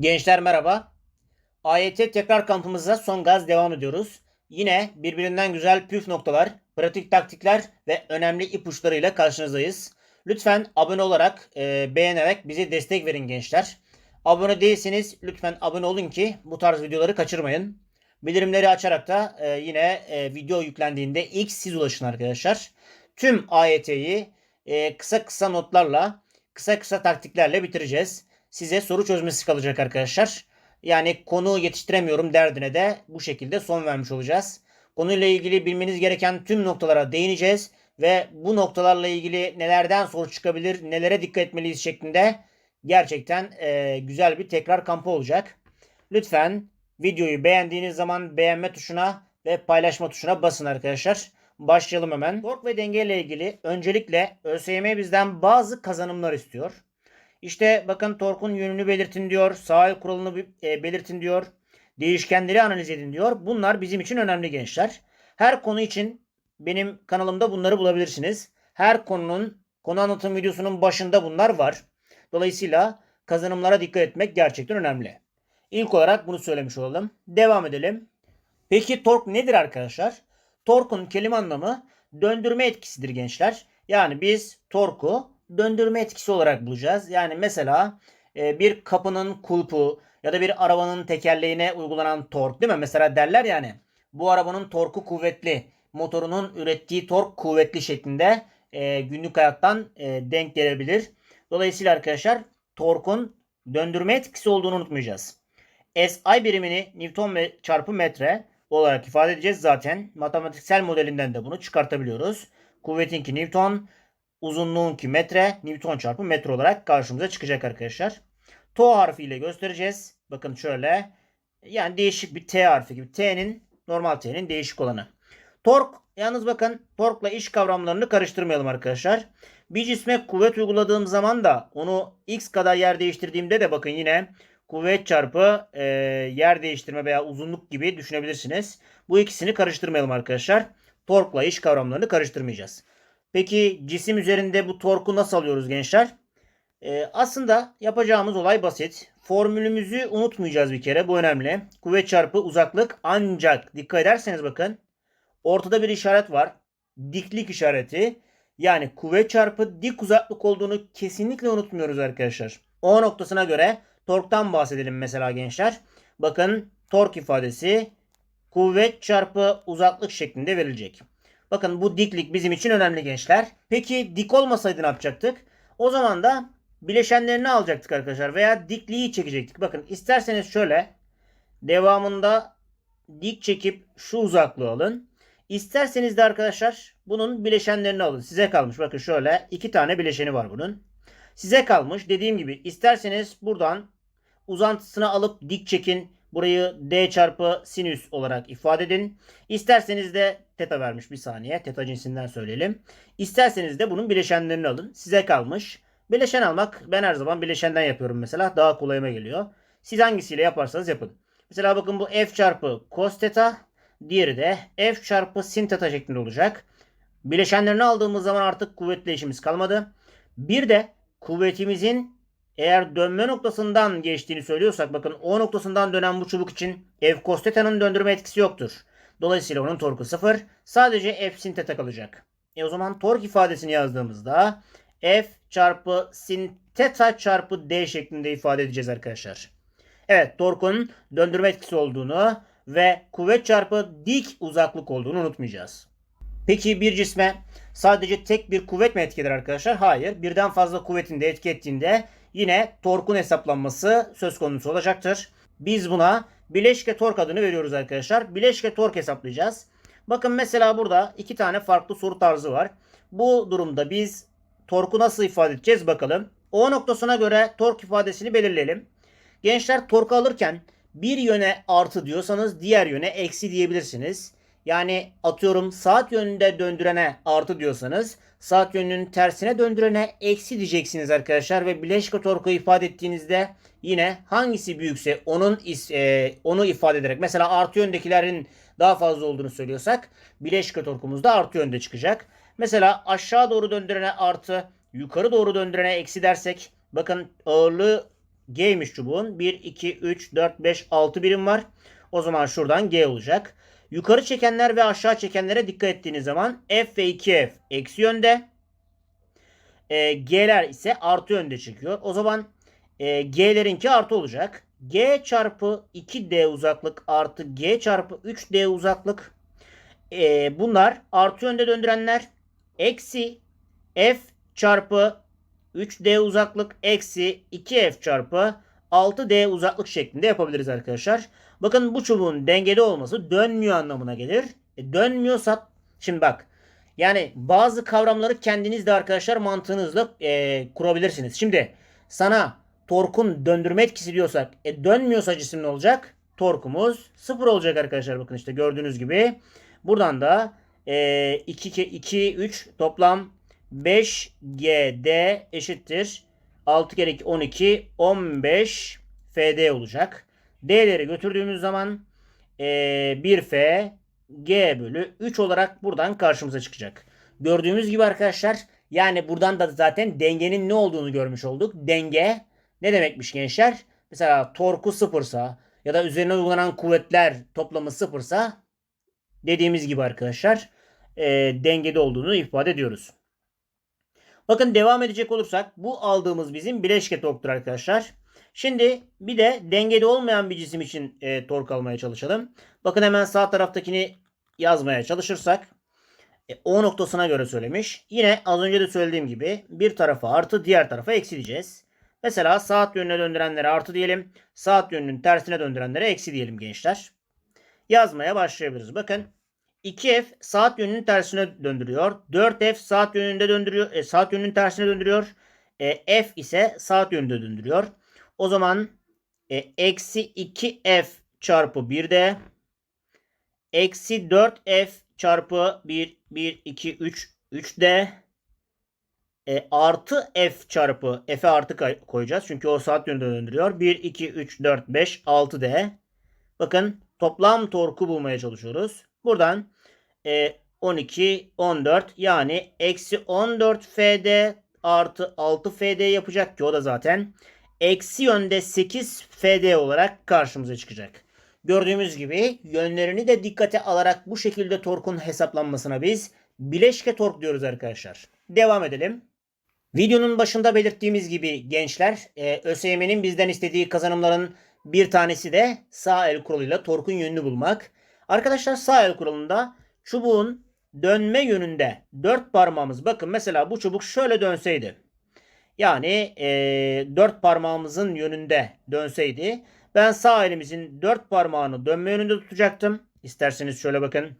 Gençler merhaba. AYT tekrar kampımıza son gaz devam ediyoruz. Yine birbirinden güzel püf noktalar, pratik taktikler ve önemli ipuçlarıyla karşınızdayız. Lütfen abone olarak, e, beğenerek bize destek verin gençler. Abone değilseniz lütfen abone olun ki bu tarz videoları kaçırmayın. Bildirimleri açarak da e, yine e, video yüklendiğinde ilk siz ulaşın arkadaşlar. Tüm AYT'yi e, kısa kısa notlarla, kısa kısa taktiklerle bitireceğiz. Size soru çözmesi kalacak arkadaşlar. Yani konu yetiştiremiyorum derdine de bu şekilde son vermiş olacağız. Konuyla ilgili bilmeniz gereken tüm noktalara değineceğiz ve bu noktalarla ilgili nelerden soru çıkabilir, nelere dikkat etmeliyiz şeklinde gerçekten e, güzel bir tekrar kampı olacak. Lütfen videoyu beğendiğiniz zaman beğenme tuşuna ve paylaşma tuşuna basın arkadaşlar. Başlayalım hemen. Tork ve denge ile ilgili öncelikle ÖSYM bizden bazı kazanımlar istiyor. İşte bakın torkun yönünü belirtin diyor. Sağ kuralını e, belirtin diyor. Değişkenleri analiz edin diyor. Bunlar bizim için önemli gençler. Her konu için benim kanalımda bunları bulabilirsiniz. Her konunun konu anlatım videosunun başında bunlar var. Dolayısıyla kazanımlara dikkat etmek gerçekten önemli. İlk olarak bunu söylemiş olalım. Devam edelim. Peki tork nedir arkadaşlar? Torkun kelime anlamı döndürme etkisidir gençler. Yani biz torku döndürme etkisi olarak bulacağız. Yani mesela e, bir kapının kulpu ya da bir arabanın tekerleğine uygulanan tork değil mi? Mesela derler yani bu arabanın torku kuvvetli, motorunun ürettiği tork kuvvetli şeklinde e, günlük hayattan e, denk gelebilir. Dolayısıyla arkadaşlar torkun döndürme etkisi olduğunu unutmayacağız. SI birimini Newton çarpı metre olarak ifade edeceğiz zaten. Matematiksel modelinden de bunu çıkartabiliyoruz. Kuvvetinki Newton, uzunluğunki metre, Newton çarpı metre olarak karşımıza çıkacak arkadaşlar. To harfiyle göstereceğiz. Bakın şöyle. Yani değişik bir T harfi gibi. T'nin normal T'nin değişik olanı. Tork yalnız bakın torkla iş kavramlarını karıştırmayalım arkadaşlar. Bir cisme kuvvet uyguladığım zaman da onu x kadar yer değiştirdiğimde de bakın yine kuvvet çarpı e, yer değiştirme veya uzunluk gibi düşünebilirsiniz. Bu ikisini karıştırmayalım arkadaşlar. Torkla iş kavramlarını karıştırmayacağız. Peki cisim üzerinde bu torku nasıl alıyoruz gençler? Ee, aslında yapacağımız olay basit. Formülümüzü unutmayacağız bir kere. Bu önemli. Kuvvet çarpı uzaklık ancak dikkat ederseniz bakın. Ortada bir işaret var. Diklik işareti. Yani kuvvet çarpı dik uzaklık olduğunu kesinlikle unutmuyoruz arkadaşlar. O noktasına göre torktan bahsedelim mesela gençler. Bakın tork ifadesi kuvvet çarpı uzaklık şeklinde verilecek. Bakın bu diklik bizim için önemli gençler. Peki dik olmasaydı ne yapacaktık? O zaman da bileşenlerini alacaktık arkadaşlar veya dikliği çekecektik. Bakın isterseniz şöyle devamında dik çekip şu uzaklığı alın. İsterseniz de arkadaşlar bunun bileşenlerini alın. Size kalmış. Bakın şöyle iki tane bileşeni var bunun. Size kalmış. Dediğim gibi isterseniz buradan uzantısını alıp dik çekin. Burayı d çarpı sinüs olarak ifade edin. İsterseniz de teta vermiş bir saniye. Teta cinsinden söyleyelim. İsterseniz de bunun bileşenlerini alın. Size kalmış. Bileşen almak ben her zaman bileşenden yapıyorum mesela. Daha kolayıma geliyor. Siz hangisiyle yaparsanız yapın. Mesela bakın bu f çarpı cos teta. Diğeri de f çarpı sin teta şeklinde olacak. Bileşenlerini aldığımız zaman artık kuvvetle işimiz kalmadı. Bir de kuvvetimizin eğer dönme noktasından geçtiğini söylüyorsak bakın o noktasından dönen bu çubuk için F cos teta'nın döndürme etkisi yoktur. Dolayısıyla onun torku sıfır. Sadece F sin teta kalacak. E o zaman tork ifadesini yazdığımızda F çarpı sin teta çarpı D şeklinde ifade edeceğiz arkadaşlar. Evet torkun döndürme etkisi olduğunu ve kuvvet çarpı dik uzaklık olduğunu unutmayacağız. Peki bir cisme sadece tek bir kuvvet mi etkiler arkadaşlar? Hayır. Birden fazla kuvvetin de etki ettiğinde yine torkun hesaplanması söz konusu olacaktır. Biz buna bileşke tork adını veriyoruz arkadaşlar. Bileşke tork hesaplayacağız. Bakın mesela burada iki tane farklı soru tarzı var. Bu durumda biz torku nasıl ifade edeceğiz bakalım. O noktasına göre tork ifadesini belirleyelim. Gençler torku alırken bir yöne artı diyorsanız diğer yöne eksi diyebilirsiniz. Yani atıyorum saat yönünde döndürene artı diyorsanız saat yönünün tersine döndürene eksi diyeceksiniz arkadaşlar ve bileşke torku ifade ettiğinizde yine hangisi büyükse onun e, onu ifade ederek mesela artı yöndekilerin daha fazla olduğunu söylüyorsak bileşke torkumuz da artı yönde çıkacak. Mesela aşağı doğru döndürene artı, yukarı doğru döndürene eksi dersek bakın ağırlığı G'ymiş çubuğun. 1, 2, 3, 4, 5, 6 birim var. O zaman şuradan G olacak. Yukarı çekenler ve aşağı çekenlere dikkat ettiğiniz zaman F ve 2F eksi yönde. E, G'ler ise artı yönde çekiyor. O zaman e, G'lerinki artı olacak. G çarpı 2D uzaklık artı G çarpı 3D uzaklık. E, bunlar artı yönde döndürenler. Eksi F çarpı 3D uzaklık eksi 2F çarpı 6D uzaklık şeklinde yapabiliriz arkadaşlar. Bakın bu çubuğun dengede olması dönmüyor anlamına gelir. E, dönmüyorsa şimdi bak yani bazı kavramları kendiniz de arkadaşlar mantığınızla e, kurabilirsiniz. Şimdi sana torkun döndürme etkisi diyorsak e, dönmüyorsa cisim ne olacak? Torkumuz sıfır olacak arkadaşlar. Bakın işte gördüğünüz gibi. Buradan da e, 2, 2, 3 toplam 5GD eşittir. 6 kere 2 12 15 FD olacak. D'leri götürdüğümüz zaman e, 1F G bölü 3 olarak buradan karşımıza çıkacak. Gördüğümüz gibi arkadaşlar yani buradan da zaten dengenin ne olduğunu görmüş olduk. Denge ne demekmiş gençler? Mesela torku sıfırsa ya da üzerine uygulanan kuvvetler toplamı sıfırsa dediğimiz gibi arkadaşlar e, dengede olduğunu ifade ediyoruz. Bakın devam edecek olursak bu aldığımız bizim bileşke torktur arkadaşlar. Şimdi bir de dengede olmayan bir cisim için e, tork almaya çalışalım. Bakın hemen sağ taraftakini yazmaya çalışırsak e, O noktasına göre söylemiş. Yine az önce de söylediğim gibi bir tarafa artı diğer tarafa eksi diyeceğiz. Mesela saat yönüne döndürenlere artı diyelim. Saat yönünün tersine döndürenlere eksi diyelim gençler. Yazmaya başlayabiliriz. Bakın 2F saat yönünün tersine döndürüyor. 4F saat yönünde döndürüyor. E, saat yönünün tersine döndürüyor. E, F ise saat yönünde döndürüyor. O zaman e, eksi 2F çarpı 1D eksi 4F çarpı 1, 1, 2, 3, 3D e, artı F çarpı F'e artı koyacağız. Çünkü o saat yönünde döndürüyor. 1, 2, 3, 4, 5, 6D. Bakın toplam torku bulmaya çalışıyoruz. Buradan e, 12, 14 yani eksi 14 FD artı 6 FD yapacak ki o da zaten eksi yönde 8 FD olarak karşımıza çıkacak. Gördüğümüz gibi yönlerini de dikkate alarak bu şekilde torkun hesaplanmasına biz bileşke tork diyoruz arkadaşlar. Devam edelim. Videonun başında belirttiğimiz gibi gençler e, ÖSYM'nin bizden istediği kazanımların bir tanesi de sağ el kuralıyla torkun yönünü bulmak. Arkadaşlar sağ el kuralında çubuğun dönme yönünde dört parmağımız bakın mesela bu çubuk şöyle dönseydi. Yani e, dört parmağımızın yönünde dönseydi ben sağ elimizin dört parmağını dönme yönünde tutacaktım. İsterseniz şöyle bakın.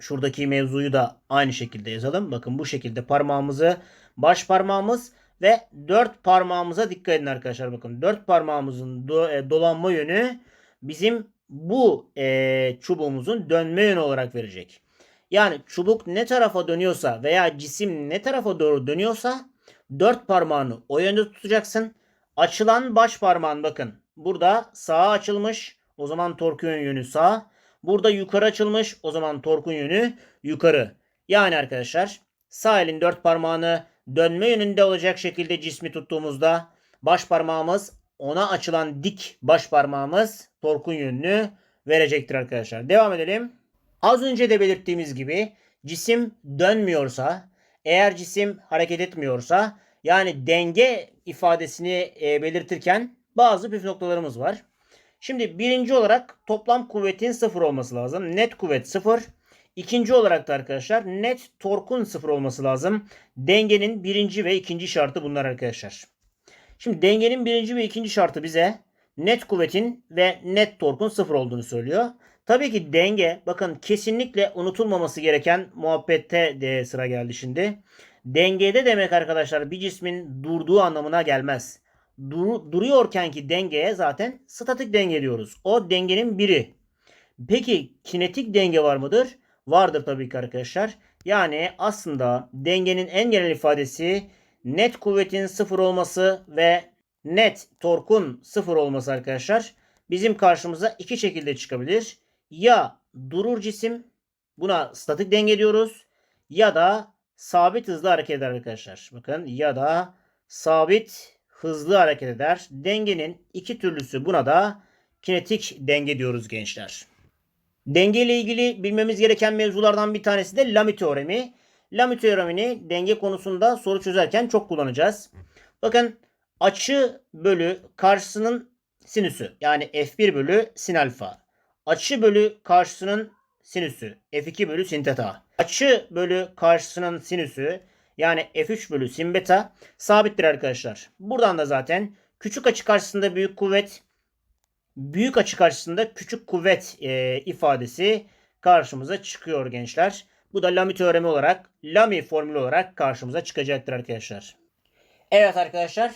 Şuradaki mevzuyu da aynı şekilde yazalım. Bakın bu şekilde parmağımızı baş parmağımız ve dört parmağımıza dikkat edin arkadaşlar. Bakın dört parmağımızın do, e, dolanma yönü bizim bu e, çubuğumuzun dönme yönü olarak verecek. Yani çubuk ne tarafa dönüyorsa veya cisim ne tarafa doğru dönüyorsa dört parmağını o yönde tutacaksın. Açılan baş parmağın bakın. Burada sağa açılmış. O zaman torkun yönü sağ. Burada yukarı açılmış. O zaman torkun yönü yukarı. Yani arkadaşlar sağ elin dört parmağını dönme yönünde olacak şekilde cismi tuttuğumuzda baş parmağımız ona açılan dik baş parmağımız torkun yönünü verecektir arkadaşlar. Devam edelim. Az önce de belirttiğimiz gibi cisim dönmüyorsa, eğer cisim hareket etmiyorsa yani denge ifadesini e, belirtirken bazı püf noktalarımız var. Şimdi birinci olarak toplam kuvvetin sıfır olması lazım. Net kuvvet sıfır. İkinci olarak da arkadaşlar net torkun sıfır olması lazım. Dengenin birinci ve ikinci şartı bunlar arkadaşlar. Şimdi dengenin birinci ve ikinci şartı bize net kuvvetin ve net torkun sıfır olduğunu söylüyor. Tabii ki denge bakın kesinlikle unutulmaması gereken muhabbette de sıra geldi şimdi. Dengede demek arkadaşlar bir cismin durduğu anlamına gelmez. Dur, duruyorken ki dengeye zaten statik denge diyoruz. O dengenin biri. Peki kinetik denge var mıdır? Vardır tabii ki arkadaşlar. Yani aslında dengenin en genel ifadesi net kuvvetin sıfır olması ve net torkun sıfır olması arkadaşlar. Bizim karşımıza iki şekilde çıkabilir. Ya durur cisim buna statik denge diyoruz. Ya da sabit hızla hareket eder arkadaşlar. Bakın ya da sabit hızlı hareket eder. Dengenin iki türlüsü buna da kinetik denge diyoruz gençler. Denge ile ilgili bilmemiz gereken mevzulardan bir tanesi de Lamy teoremi. Lamy teoremini denge konusunda soru çözerken çok kullanacağız. Bakın açı bölü karşısının sinüsü yani f1 bölü sin alfa. Açı bölü karşısının sinüsü f2 bölü sin teta. Açı bölü karşısının sinüsü yani f3 bölü sin beta sabittir arkadaşlar. Buradan da zaten küçük açı karşısında büyük kuvvet, büyük açı karşısında küçük kuvvet e, ifadesi karşımıza çıkıyor gençler. Bu da Lamy teoremi olarak, Lamy formülü olarak karşımıza çıkacaktır arkadaşlar. Evet arkadaşlar,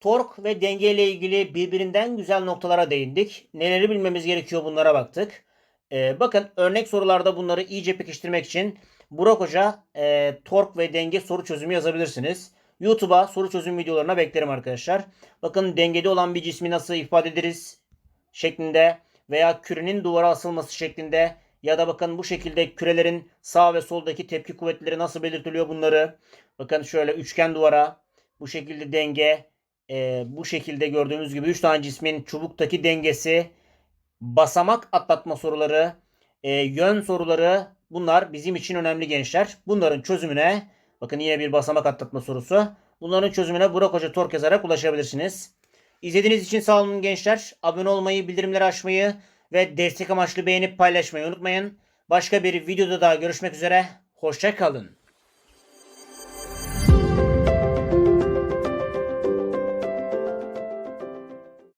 tork ve denge ile ilgili birbirinden güzel noktalara değindik. Neleri bilmemiz gerekiyor bunlara baktık. Ee, bakın örnek sorularda bunları iyice pekiştirmek için Burak Hoca e, tork ve denge soru çözümü yazabilirsiniz. YouTube'a soru çözüm videolarına beklerim arkadaşlar. Bakın dengede olan bir cismi nasıl ifade ederiz şeklinde veya kürenin duvara asılması şeklinde ya da bakın bu şekilde kürelerin sağ ve soldaki tepki kuvvetleri nasıl belirtiliyor bunları. Bakın şöyle üçgen duvara bu şekilde denge e, bu şekilde gördüğümüz gibi 3 tane cismin çubuktaki dengesi basamak atlatma soruları e, yön soruları bunlar bizim için önemli gençler. Bunların çözümüne bakın yine bir basamak atlatma sorusu. Bunların çözümüne Burak Hoca Tork yazarak ulaşabilirsiniz. İzlediğiniz için sağ olun gençler. Abone olmayı, bildirimleri açmayı ve destek amaçlı beğenip paylaşmayı unutmayın. Başka bir videoda daha görüşmek üzere. Hoşça kalın.